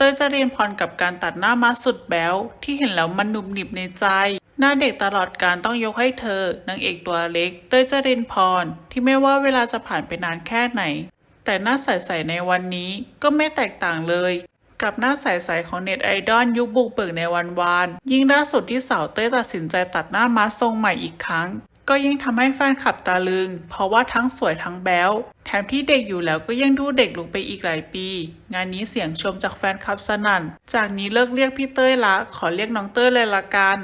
เต้ยจะเรียนพรกับการตัดหน้ามาสุดแบ๊วที่เห็นแล้วมันหนุบหนิบในใจ หน้าเด็กตลอดการต้องยกให้เธอนางเอกตัวเล็ก เต้ยจรินพรที่ไม่ว่าเวลาจะผ่านไปนานแค่ไหน แต่หน้าใสๆในวันนี้ก็ไม่แตกต่างเลย กับหน้าใสๆของเน็ตไอดอลยุคบุกเบิกในวันวานยิ่งล่าสุดที่สาวเต้ยตัดสินใจตัดหน้ามาทรงใหม่อีกครั้ง ก็ยิ่งทำให้แฟนคลับตาลึง เพราะว่าทั้งสวยทั้งแบ๊วแถมที่เด็กอยู่แล้วก็ยังดูเด็กลงไปอีกหลายปี งานนี้เสียงชมจากแฟนคลับสนั่น จากนี้เลิกเรียกพี่เต้ยละ ขอเรียกน้องเต้ยเลยละกัน